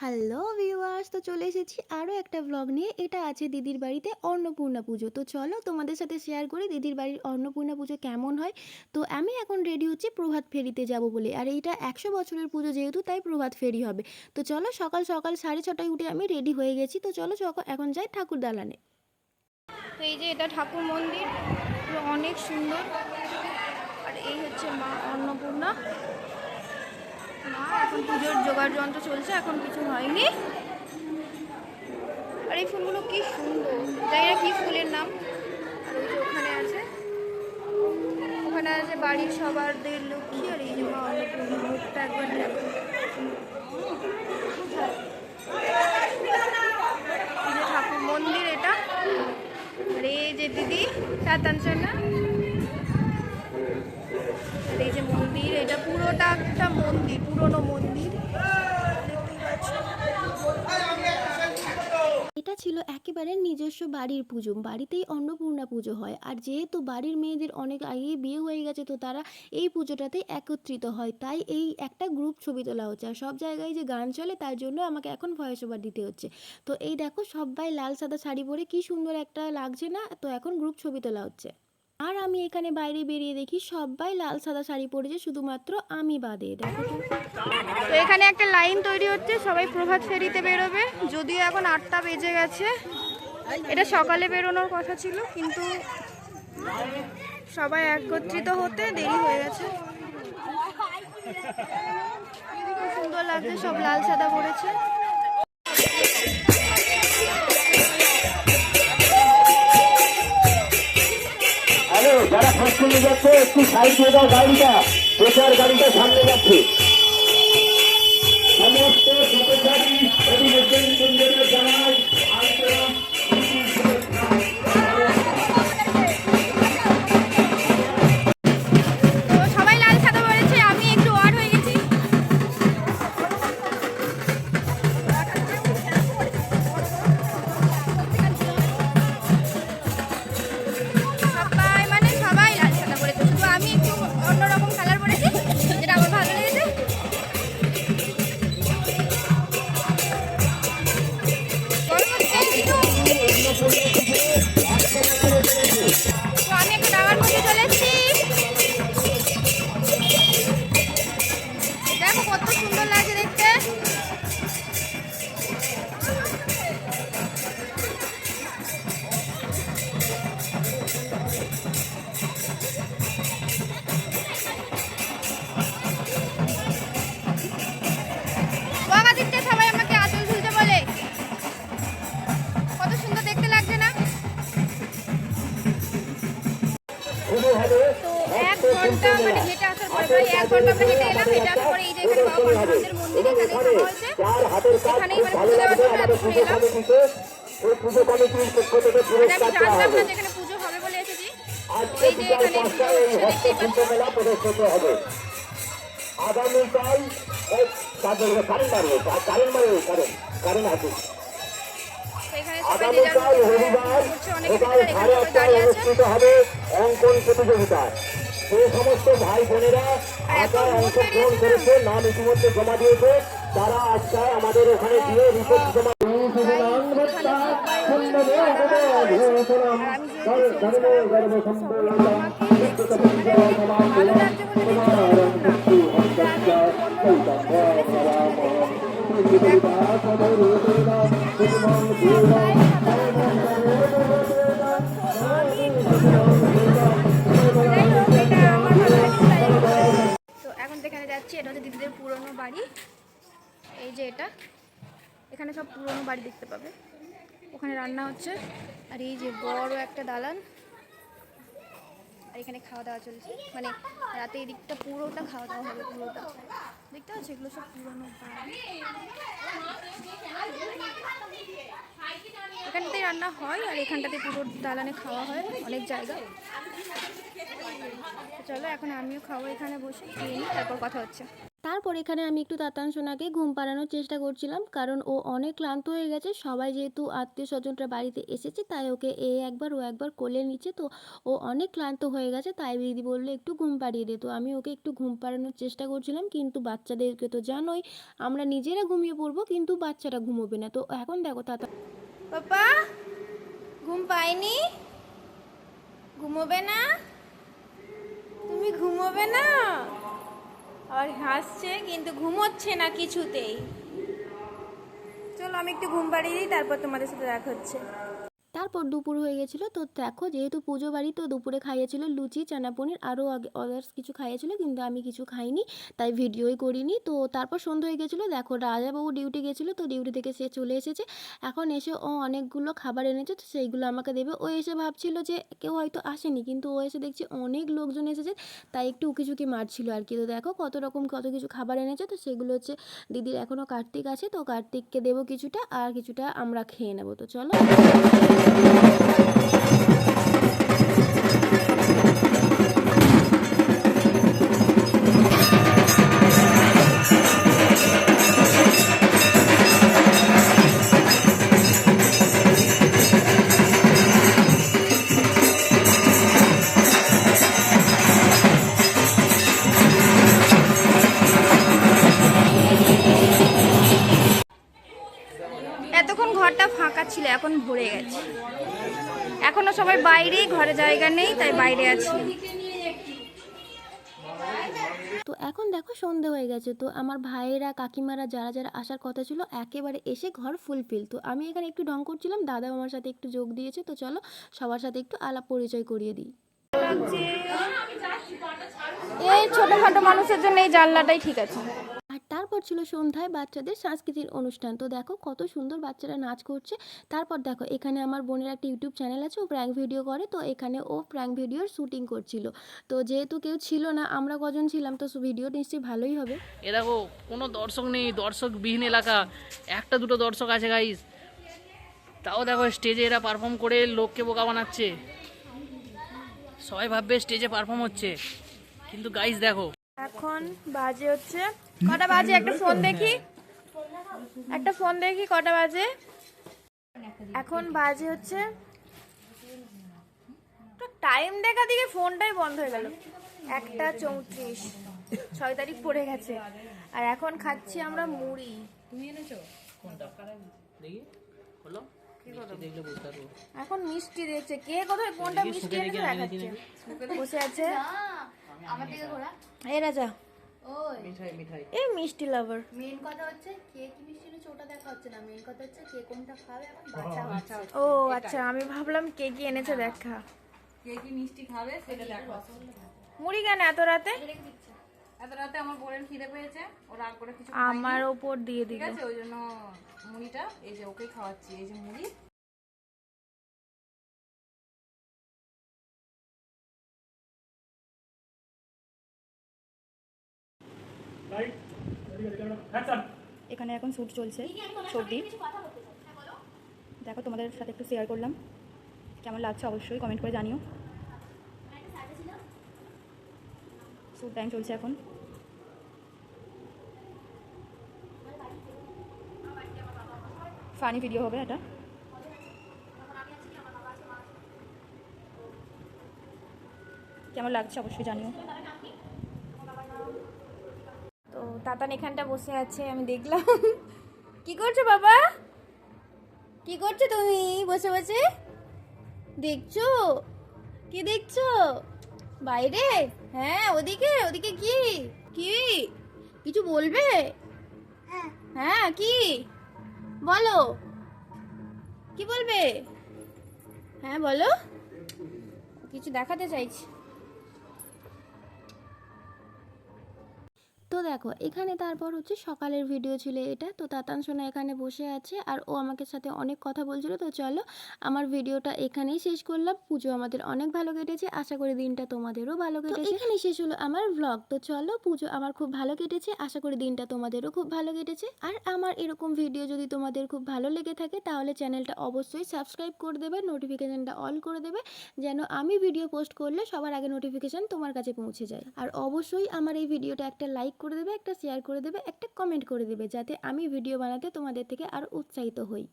Hello viewers, তো চলে এসেছি আরও একটা ব্লগ নিয়ে। এটা আছে দিদির বাড়িতে অন্নপূর্ণা পুজো। তো চলো তোমাদের সাথে শেয়ার করি দিদির বাড়ির অন্নপূর্ণা পুজো কেমন হয়। তো আমি এখন রেডি হচ্ছি প্রভাত ফেরিতে যাব বলে। আর এইটা একশো বছরের পুজো যেহেতু, তাই প্রভাত ফেরি হবে। তো চলো সকাল সকাল সাড়ে ছটায় উঠে আমি রেডি হয়ে গেছি। তো চলো এখন যাই ঠাকুর দালানে। তো এই যে এটা ঠাকুর মন্দির অনেক সুন্দর। আর এই হচ্ছে মা অন্নপূর্ণা। মা এখন পুজোর জোগাড় যন্ত্র চলছে, এখন কিছু হয়নি। আর এই ফুলগুলো কি সুন্দর। জানি না কি ফুলের নাম। আর ওই যে ওখানে আছে। ওখানে আছে বাড়ির সবারদের লক্ষ্মী, আর এই যে মা একবার দেখো। ঠাকুর মন্দির এটা। আর এই যে দিদি সাতানশো পুরোটা একটা মন্দির, পুরনো মন্দির। এটা ছিল একেবারে নিজস্ব বাড়ির পুজো। বাড়িতেই অন্নপূর্ণা পুজো হয়। আর যেহেতু বাড়ির মেয়েদের অনেক আগেই বিয়ে হয়ে গেছে, তো তারা এই পুজোটাতে একত্রিত হয়। তাই এই একটা গ্রুপ ছবি তোলা হচ্ছে। আর সব জায়গায় যে গান চলে, তার জন্য আমাকে এখন ভয়েস ওভার দিতে হচ্ছে। তো এই দেখো, সবাই লাল সাদা শাড়ি পরে কি সুন্দর একটা লাগছে না? তো এখন গ্রুপ ছবি তোলা হচ্ছে। আর আমি এখানে বাইরে বেরিয়ে দেখি সবাই লাল সাদা শাড়ি পরেছে, শুধুমাত্র আমি বাদে দেখো তো এখানে একটা লাইন তৈরি হচ্ছে, সবাই প্রভাত ফেরিতে বেরোবে। যদিও এখন আটটা বেজে গেছে। এটা সকালে বেরোনোর কথা ছিল, কিন্তু সবাই একত্রিত হতে দেরি হয়ে গেছে। সুন্দর লাগছে, সব লাল সাদা পড়েছে নিয়ে যাচ্ছে একটু সাইড দিয়ে গাড়িটা। প্রচার গাড়িটা সামনে যাচ্ছে। সমস্ত পথচারী অভিযোগের প্রায় এক ঘণ্টা আমরা হেঁটে এলাম হেঁটে আসার পরে এই যে এখানে বাবা পরশুরামদের মন্দিরে এখানে খাওয়া হয়েছে হাতের কাজ এখানেই খুব মানে ভালো পুজো দেওয়ার জন্য আমাদের পুজো ঘুরে এলাম পুজো কমিটির পক্ষ থেকে মানে আমি জানতাম না হবে। পুজো হবে বলে এসেছি। আজকে এই যে বিকাল এখানে পুজো পাঁচটায় এই হচ্ছে দেখতেই হস্তশিল্প পাচ্ছ। মেলা প্রদর্শিত হবে। আগামীকাল কারেন্ট কারেন্ট কারেন্ট কারেন্ট আছে আগামীকাল রবিবার সকাল সাড়ে আটটায় অনুষ্ঠিত হবে অঙ্কন প্রতিযোগিতা। সেই সমস্ত ভাই বোনেরা আঁকায় অংশগ্রহণ করেছে, নাম ইতিমধ্যে জমা দিয়েছে। তারা আজকে আমাদের ওখানে গিয়ে রিপোর্ট জমা ভালো বাড়ি। এই যে এটা। এখানে সব পুরনো বাড়ি দেখতে পাবে। ওখানে রান্না হচ্ছে। আর এই যে বড় একটা দালান। আর এখানে খাওয়া দাওয়া চলছে। মানে রাতে এই দিকটা পুরোটা খাওয়া দাওয়া হবে পুরোটা। দেখতে পাচ্ছ? এগুলো সব পুরনো বাড়ি। এখানটাতেই রান্না হয় আর এখানটাতে পুরো দালানে খাওয়া হয়। অনেক জায়গা। চলো, এখন আমিও খাব এখানে বসে। খেয়ে নিই, তারপর কথা হচ্ছে। তারপর এখানে আমি একটু তাতান সোনাকে ঘুম পাড়ানোর চেষ্টা করছিলাম, কারণ ও অনেক ক্লান্ত হয়ে গেছে। সবাই যেহেতু আত্মীয় স্বজনরা বাড়িতে এসেছে, তাই ওকে এ একবার ও একবার কোলে নিচ্ছে। তো ও অনেক ক্লান্ত হয়ে গেছে, তাই দিদি বলল একটু ঘুম পাড়িয়ে দে। তো আমি ওকে একটু ঘুম পাড়ানোর চেষ্টা করছিলাম, কিন্তু বাচ্চাদেরকে তো জানোই, আমরা নিজেরা ঘুমিয়ে পড়ব, কিন্তু বাচ্চারা ঘুমোবে না। তো এখন দেখো তাতা পাপা, ঘুম পাইনি? ঘুমোবে না? তুমি ঘুমোবে না? আর হাসছে, কিন্তু ঘুমোচ্ছে না কিছুতেই। চলো, আমি একটু ঘুম পাড়িয়ে দিই, তারপর তোমাদের সাথে দেখা হচ্ছে। তারপর দুপুর হয়ে গেছিল। তো দেখো, যেহেতু পুজো বাড়ি, তো দুপুরে খাইয়েছিল লুচি চানা পনির আরও আদার্স কিছু খাইয়েছিল, কিন্তু আমি কিছু খাইনি, তাই ভিডিওই করিনি। তো তারপর সন্ধ্যা হয়ে গেছিল, দেখো রাজাবাবু ডিউটি গেছিল, তো ডিউটি থেকে সে চলে এসেছে। এখন এসে ও অনেকগুলো খাবার এনেছে, তো সেইগুলো আমাকে দেবে। ও এসে ভাবছিল যে কেউ হয়তো আসেনি, কিন্তু ও এসে দেখছি অনেক লোকজন এসেছে, তাই একটু উকিঝুঁকি মারছিল আর কি। তো দেখো কত রকম কত কিছু খাবার এনেছে, তো সেগুলো হচ্ছে দিদির এখনও কার্তিক আছে, তো কার্তিককে দেবো কিছুটা, আর কিছুটা আমরা খেয়ে নেব। তো চলো। Thank you. এখনও সবাই বাইরে ঘরে জায়গা নেই তাই বাইরে আছি। তো এখন দেখো সন্ধে হয়ে গেছে তো আমার ভাইয়েরা কাকিমারা যারা যারা আসার কথা ছিল একেবারে এসে ঘর ফুলফিল তো আমি এখানে একটু ঢং করছিলাম দাদা আমার সাথে একটু যোগ দিয়েছে তো চলো সবার সাথে একটু আলাপ পরিচয় করিয়ে দিই। এই ছোটোখাটো মানুষের জন্য এই জানলাটাই ঠিক আছে। আর তারপর ছিল সন্ধ্যায় বাচ্চাদের সাংস্কৃতিক অনুষ্ঠান। তো দেখো কত সুন্দর বাচ্চারা নাচ করছে। তারপর দেখো এখানে আমার বোনের একটা ইউটিউব চ্যানেল আছে, ও প্র্যাঙ্ক ভিডিও করে। তো এখানে ও প্র্যাঙ্ক ভিডিওর শুটিং করছিল। তো যেহেতু কেউ ছিল না, আমরা কজন ছিলাম, তো ভিডিও নিশ্চয়ই ভালোই হবে। এ দেখো, কোনো দর্শক নেই, দর্শকবিহীন এলাকা। একটা দুটো দর্শক আছে গাইস তাও দেখো স্টেজে এরা পারফর্ম করে, লোককে বোকা বানাচ্ছে। সবাই ভাববে স্টেজে পারফর্ম হচ্ছে। কিন্তু গাইস দেখো এখন বাজে হচ্ছে কটা বাজে? একটা ফোন দেখি। একটা ফোন দেখি কটা বাজে? এখন বাজে হচ্ছে তো টাইম দেখা দিকে ফোনটাই বন্ধ হয়ে গেল। একটা চৌত্রিশ ছয় তারিখ পড়ে গেছে। আর এখন খাচ্ছি আমরা মুড়ি। দেখি। হলো এখন মিষ্টি দিয়েছে। কে কোথায় কোনটা মিষ্টি এনেছে দেখাচ্ছে? বসে আছে? এই রাজা। মিঠাই মিঠাই। এই মিষ্টি লাভার মেন কথা হচ্ছে কে কি মিষ্টি এনেছে ওটা দেখা হচ্ছে না। মেন কথা হচ্ছে কে কোনটা খাবে এখন বাচ্চা বাচ্চা ও আচ্ছা আমি ভাবলাম কে কি এনেছে দেখা। কে কি মিষ্টি খাবে সেটা দেখো। মুড়ি কেন এত রাতে? এত রাতে আমার বোনের খিদে পেয়েছে ও রাগ করে কিছু আমার ওপর দিয়ে ঠিক আছে ওই জন্য মুড়িটা এই যে ওকে খাওয়াচ্ছি এই যে মুড়ি। এখানে এখন শ্যুট চলছে সর্দি দেখো তোমাদের সাথে একটু শেয়ার করলাম। কেমন লাগছে অবশ্যই কমেন্ট করে জানিও। শ্যুট টাইম চলছে এখন। ফানি ভিডিও হবে এটা। কেমন লাগছে অবশ্যই জানিও তো তাতান এখানটা বসে আছে, আমি দেখলাম। কি করছ বাবা? কি করছ তুমি? বসে বসে। দেখছ? কি দেখছ? বাইরে? হ্যাঁ ওদিকে ওদিকে কি? কি? কিছু বলবে? হ্যাঁ কি? বলো। কি বলবে? হ্যাঁ বলো। কিছু দেখাতে চাইছি। তো দেখো এখানে তারপর হচ্ছে সকালের ভিডিও ছিল এটা। তো তাতান সোনা এখানে বসে আছে আর ও আমাকে সাথে অনেক কথা বলছিল। তো চলো আমার ভিডিওটা এখানেই শেষ করলাম। পুজো আমাদের অনেক ভালো কেটেছে। আশা করি দিনটা তোমাদেরও ভালো কেটেছে। এখানে শেষ হলো আমার ব্লগ তো চলো পুজো আমার খুব ভালো কেটেছে। আশা করি দিনটা তোমাদেরও খুব ভালো কেটেছে। আর আমার এরকম ভিডিও যদি তোমাদের খুব ভালো লেগে থাকে তাহলে চ্যানেলটা অবশ্যই সাবস্ক্রাইব করে দেবে নোটিফিকেশানটা অল করে দেবে যেন আমি ভিডিও পোস্ট করলে সবার আগে নোটিফিকেশান তোমার কাছে পৌঁছে যায়। আর অবশ্যই আমার এই ভিডিওটা একটা লাইক করে দেবে, একটা শেয়ার করে দেবে, একটা কমেন্ট করে দেবে, যাতে আমি ভিডিও বানাতে তোমাদের থেকে আরও উৎসাহিত হই।